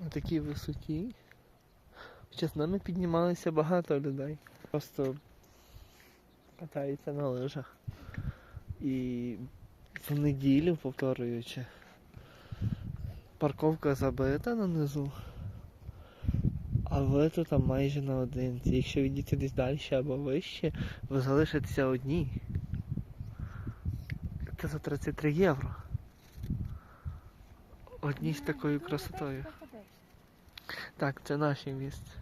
на такій висоті. Хоча з нами піднімалися багато людей. Просто катаються на лижах. І в неділю, повторюючи, парковка забита нанизу. А ви тут там майже наодинці. Якщо відійти десь далі або вище, ви залишитеся одні. Це за 33 євро. Одні з такою красотою. Так, це наше місце.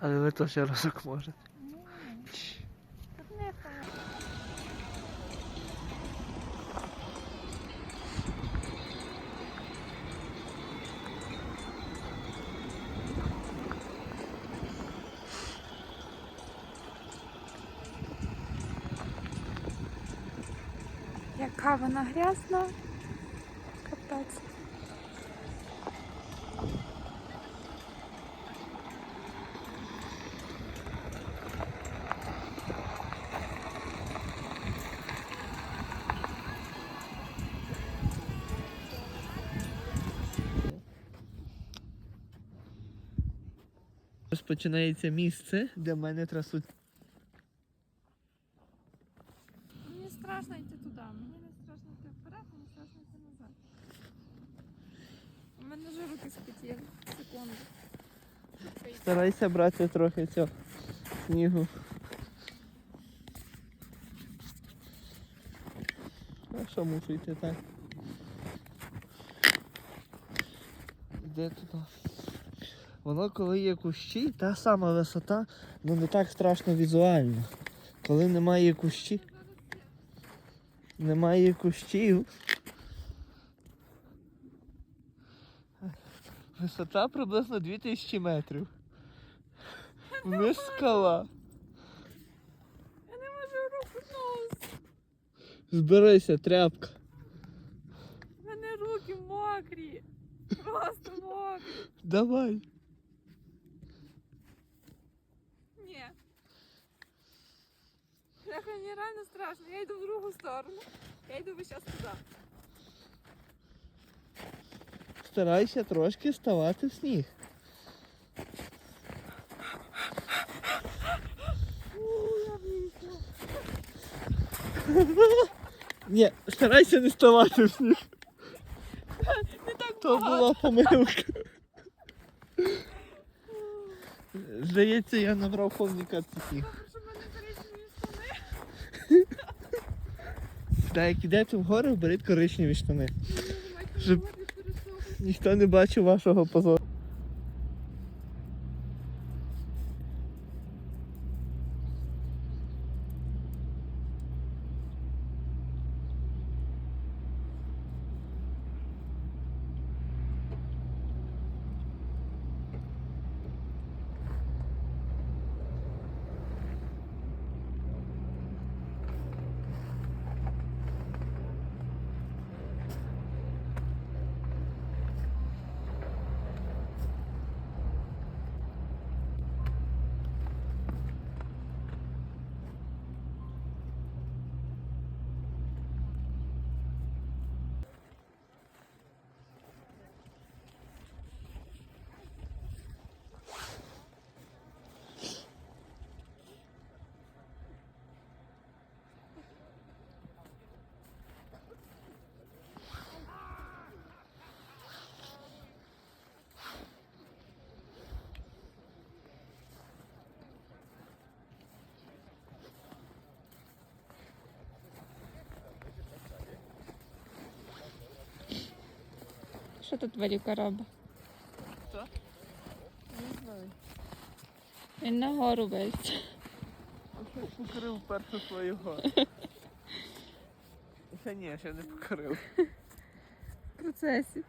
Але ви теж разок можете. Чш. Яка вона грязна. Капець. Розпочинається місце, де мене трасуть. Мені страшно йти туди. Мені не страшно йти вперед, мені страшно йти назад. У мене вже руки спотіли. Секунду. Старайся брати трохи цього снігу. А що мушу йти так? Де туди? Воно коли є кущі, та сама висота, ну не так страшно візуально. Коли немає кущі, немає кущів. Висота приблизно 2000 метрів. Вниз скала. Я не можу руку нос. Зберися, тряпка. У мене руки мокрі. Просто мокрі. Давай. Бляха, мені реально страшно. Я йду в другу сторону. Я йду весь час туди. Старайся трошки ставати в сніг. Фу, я вийшла. Ні, старайся не ставати в сніг. Не так То багато. була помилка. Здається, я набрав повний капці сніг. Та як ідете вгору, беріть коричневі штани. Щоб- Ніхто не бачив вашого позору. Що тут варюка робить? Хто? Не знаю. Він на гору весь. Покорив першу свою гору. Ще ні, ще не покорив. В процесі.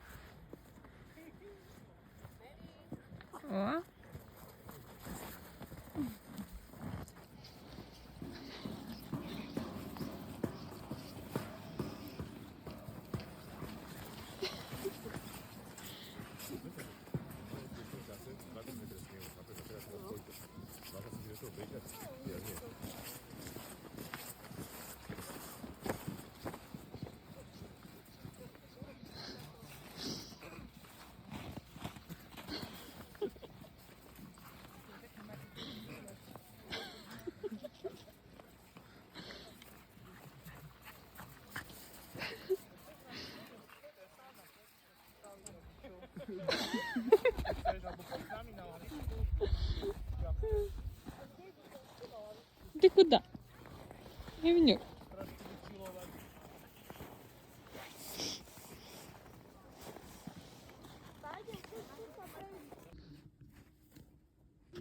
Ти куди? Гівнюк.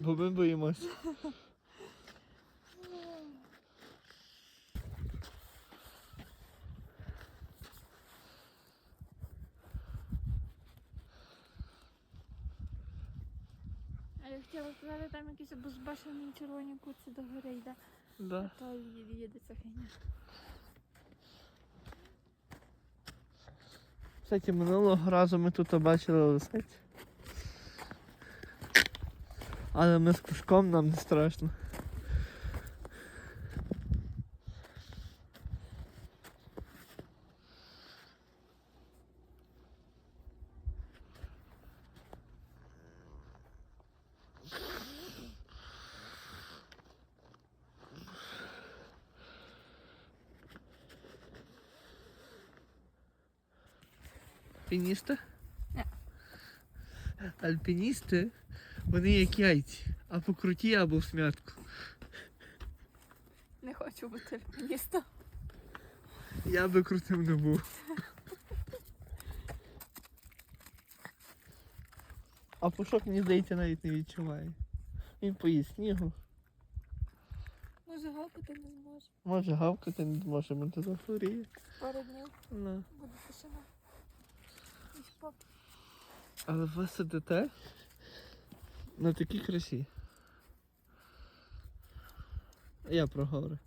Бо ми боїмося. А я хотіла сказати, там якісь обезбашені червоні курці до гори йде. Да. То їде ця хиня. Кстати, минулого разу ми тут бачили лисиць. Але ми з пушком нам не страшно. Альпіністи? Ні. Альпіністи, вони як яйці, а по круті або в смятку. Не хочу бути альпіністом. Я би крутим не був. А пушок, мені здається, навіть не відчуває. Він поїсть снігу. Може гавкати не зможе. Може гавкати не зможе, ми туди хворіє. Пару днів Ну. буде тишина. І поп. Але ви сидите на такій красі. Я про гори.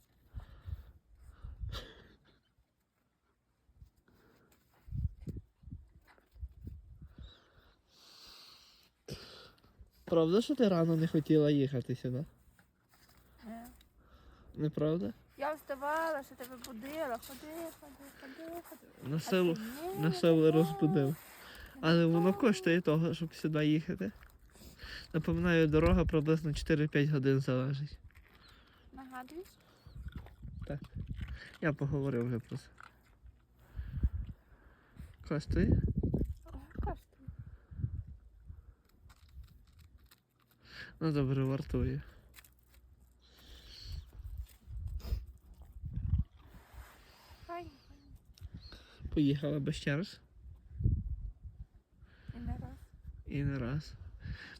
Правда, що ти рано не хотіла їхати сюди? Е. Неправда? Я вставала, що тебе будила, ходи, ходи, ходи, ходи. На ні, на не силу то, розбудив. Але воно коштує того, щоб сюди їхати. Напоминаю, дорога приблизно 4-5 годин залежить. Нагадуєш? Я поговорив вже про це. Коштує? Коштує. Ну добре, вартує. Поїхала би ще раз. І не раз. І не раз.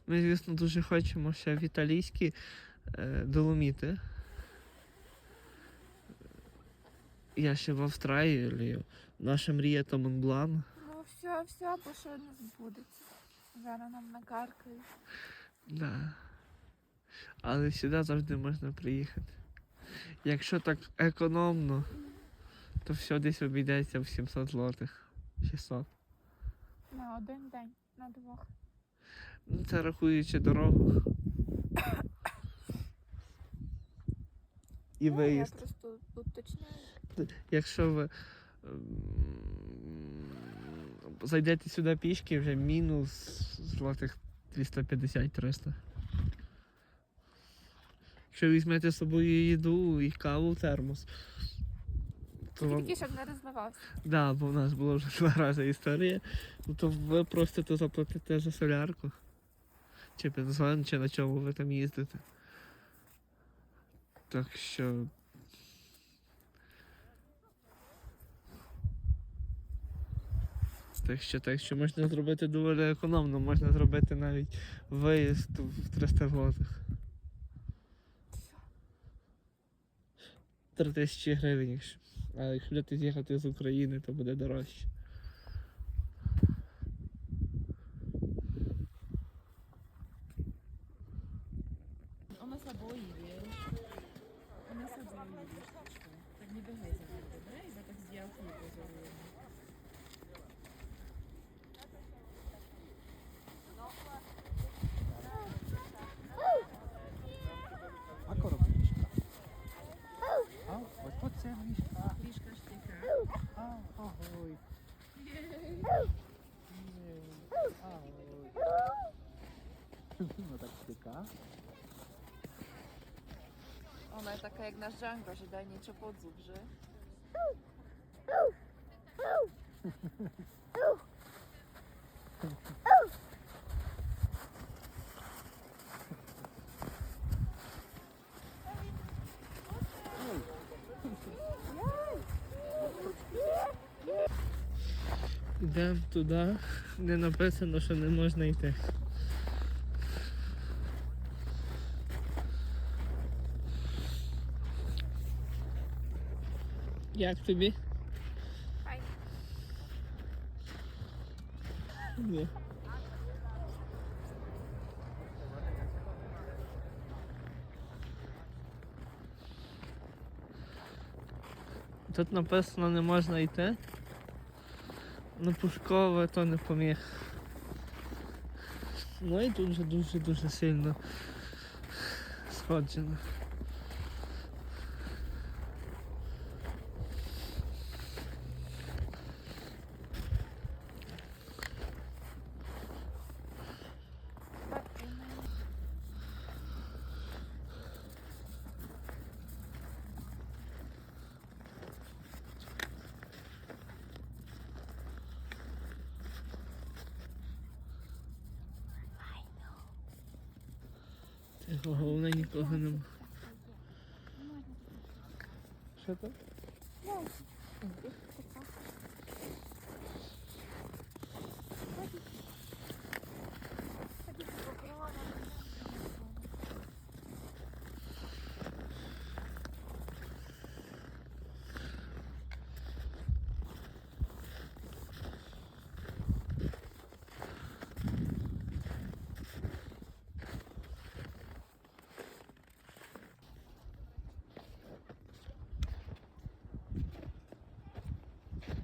Ми, звісно, дуже хочемо ще в італійські е, доломіти. Я ще в Австралії. Наша мрія то Монблан. Ну все, все, бо що не збудеться. Зараз нам накаркають. Да. Але сюди завжди можна приїхати. Якщо так економно, то все десь обійдеться в 700 злотих. 600. На один день, на двох. Ну, це рахуючи дорогу. І Ну, виїзд. Я просто уточняю. Якщо ви ем, зайдете сюди пішки, вже мінус злотих 250-300. Якщо візьмете з собою їду і каву в термос. То. Тільки щоб не розливався. Да, бо в нас була вже два рази історія. Ну то ви просто заплатите за солярку. Чи бензин, чи на чому ви там їздите. Так що. Так що так що можна зробити доволі економно, можна зробити навіть виїзд в 300 злотих. 3 тисячі гривень, якщо. А якщо будете з'їхати з України, то буде дорожче. taka jak nasz Django, że daje nieco podzóg, że... Dam tu dach, gdy na no, plecy noszony można i też. Як тобі? Ні. Тут написано не можна йти. Ну Пушкове то не поміг. Ну і тут вже дуже-дуже сильно сходжено.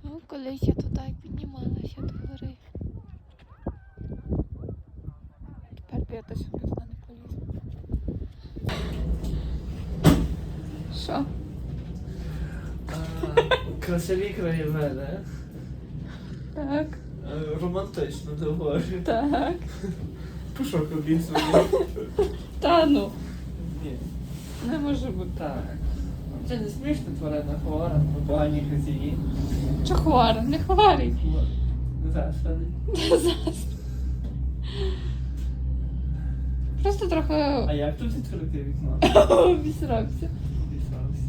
Ну, колись я туди піднімалася до гори. Тепер би я точно туди не полізла. Що? Красиві краєвиди. Так, Е, Романтично доволі. так. Пушок обізваний. Та ну, Ні. не може бути. Так. Це не смішно тварина хвора, ми погані хазяї. Чи хворий? Не хворий. Заспаний. Просто трохи А як тут відкрити вікно? обісрався. Обісрався.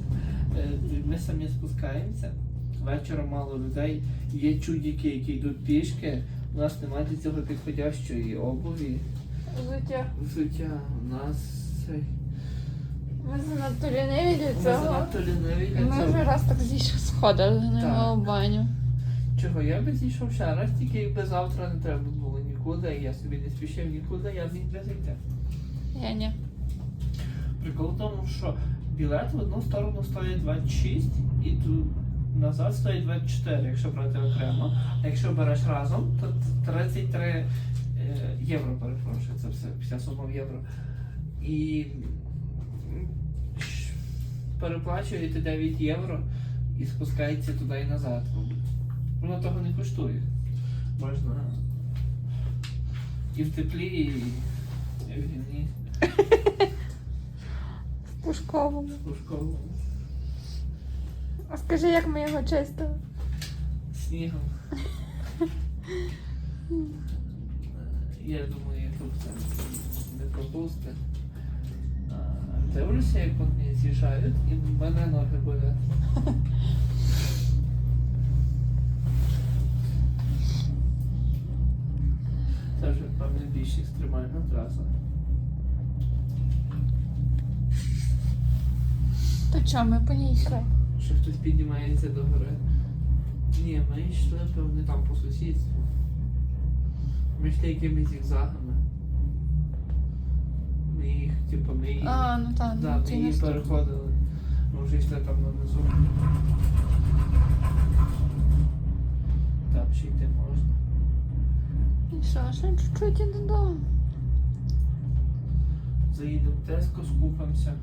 Е, Ми самі спускаємося. Вечором мало людей. Є чудики, які йдуть пішки. У нас немає для цього підходящої обуві. Життя. Взуття. У нас цей. Ми занадто ліниві для Ми цього. занадто ліниві для Ми цього. вже раз так зійшли сходили на Так. в баню. Чого я би зійшов ще раз, тільки якби завтра не треба було нікуди, і я собі не спішив нікуди, я міг би зайти. Я ні. Прикол в тому, що білет в одну сторону стоїть 26 і тут назад стоїть 24, якщо брати окремо. А якщо береш разом, то 33 е, євро, перепрошую, це все, вся сума в євро. І переплачуєте 9 євро і спускається туди і назад. Воно того не коштує. Можна і в теплі, і і в гімні. В пушковому. Пушковому. А скажи, як ми його чистили? Снігом. Я думаю, це не пропусти. Дивлюся, як вони з'їжджають, і мене ноги болять. Це вже, певне, більш екстремальна траса. То чого ми по ній йшли? Що хтось піднімається до гори. Ні, ми йшли, певне, там по сусідству. Ми йшли якимись зігзагами. Типу, ми їх. А, ну так, да, ну, ми ти її не переходили. Ми вже йшли там нанизу. Там ще йти можна. І що, ще чуть-чуть і додому. Заїдемо в Теско, скупимося.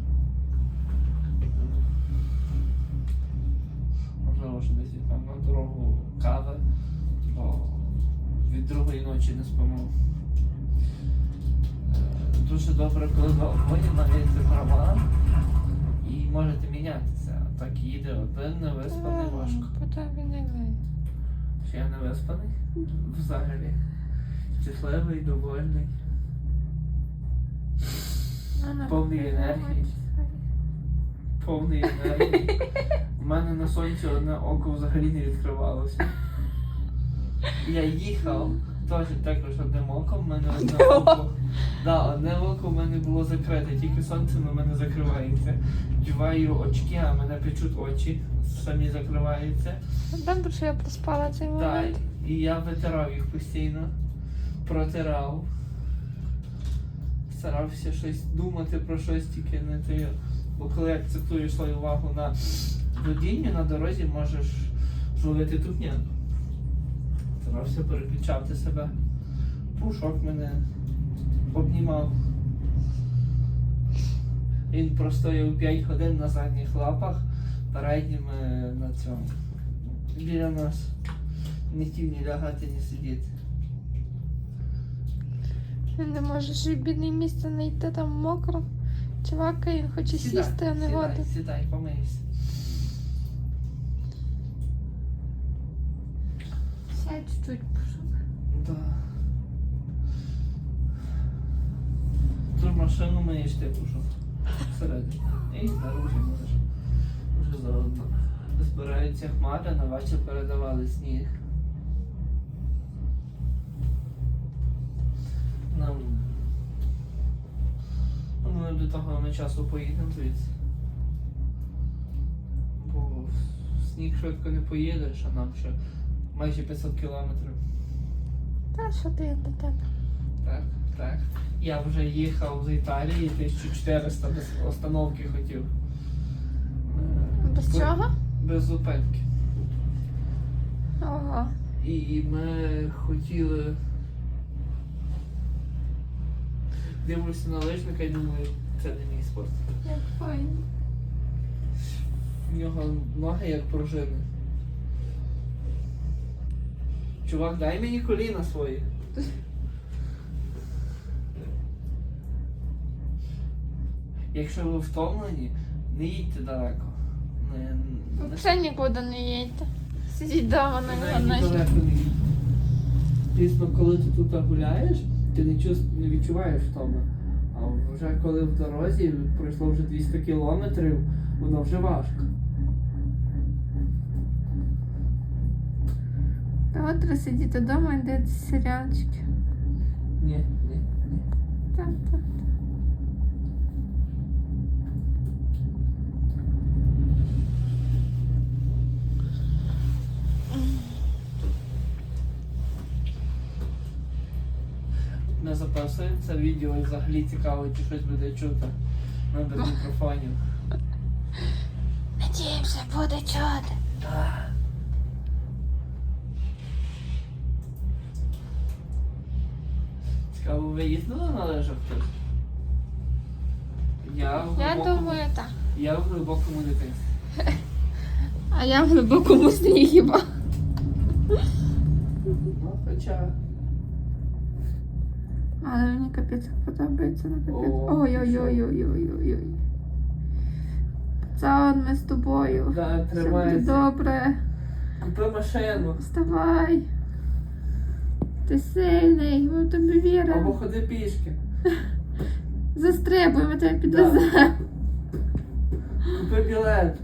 Можливо, що десь там на дорогу кави, бо від другої ночі не спимо. Е, Дуже добре, коли обоє маєте права і можете мінятися. А Так їде один, не виспаний важко. По тобі не вийде. Чи я не виспаний? Взагалі. Щасливий, довольний. Повний енергії. повний енергії. У мене на сонці одне око взагалі не відкривалося. Я їхав, теж також одним оком, в мене одне око. Да, одне око в мене було закрите, тільки сонце на мене закривається. Вдіваю очки, а мене печуть очі, самі закриваються. Добре, що я проспала цей Так, момент. і я витирав їх постійно, протирав. Старався щось думати про щось, тільки не ти. Бо коли акцентуєш свою увагу на водінні на дорозі, можеш зловити тупняк. Старався переключати себе. Пушок мене обнімав. Він простояв 5 годин на задніх лапах, передніми на цьому. Біля нас. Не хотів ні лягати, ні сидіти. Він не може ж бідне місце знайти там мокро. Чувака, він хоче сісти, а не сідай, води. сідай, помийся. Чуть-чуть. Да. Ту ж машину миєш ти пушок. Всередині. І снаружи можеш. Вже заодно. Збираються хмари, на вечір передавали сніг. Нам. Ну, Ми до того ми часу поїдемо звідси. Бо сніг швидко не поїдеш, а нам ще майже 500 кілометрів. Та що ти до тебе? Так, так. Я вже їхав з Італії 1400 без остановки хотів. Е, Без бо- чого? Без зупинки. Ого. І ми хотіли. Дивлюся на лижника і думаю, це не мій спорт. Як файно. В нього ноги як пружини. Чувак, дай мені коліна свої. Якщо ви втомлені, не їдьте далеко. Не, не, Взагалі нікуди не їдьте. Сидіть вдома на Навіть ночі. далеко не їдьте. Дійсно, коли ти тут гуляєш, ти не, чувс... не відчуваєш втоми. А вже коли в дорозі пройшло вже 200 кілометрів, воно вже важко. Та от треба сидіти вдома і дивитися серіальчики. Ні, ні, ні. Так, так. Ми записуємо це відео і взагалі цікаво, чи щось буде чути. Ми без мікрофонів. Надіємося, буде чути. Так. Ви їздили на лижах тут? Я в Я глибокому- думаю, так. Я в глибокому дитинстві. А я в глибокому сні хіба. Ну, хоча. Але мені капець подобається на капець. О, Ой-ой-ой-ой-ой-ой. Пацан, ми з тобою. Да, Все буде добре. Купи машину. Вставай. Ти сильний, ми в тобі Або віримо. ходи пішки. Застрибуй, ми тебе підвеземо. Купи білет.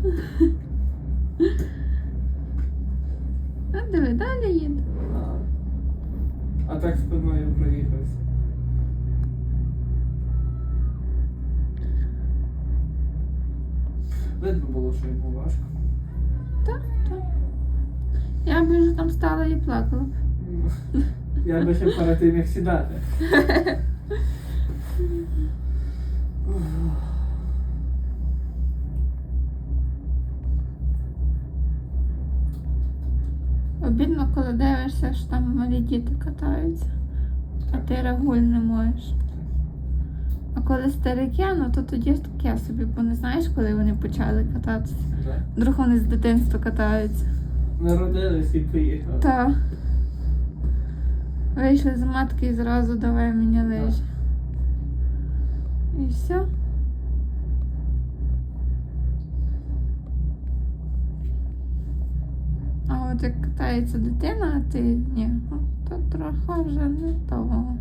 А диви, далі їде. А, а так спиною проїхався. Видно було, що йому важко. Так, так. Я б вже там стала і плакала. Я би ще перед тим як сідати. Обідно, коли дивишся, що там малі діти катаються, а ти регуль не можеш. А коли старики, ну то тоді ж таке собі, бо не знаєш, коли вони почали кататися. Так. Вдруг вони з дитинства катаються. Народились і поїхали. Та. Вийшли з матки і зразу давай мені лежі. І все. А от як катається дитина, а ти ні, то трохи вже не того.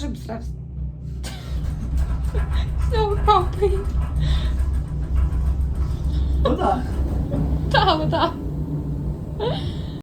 Наш обсрався. Все, капає. Вода. Та, вода.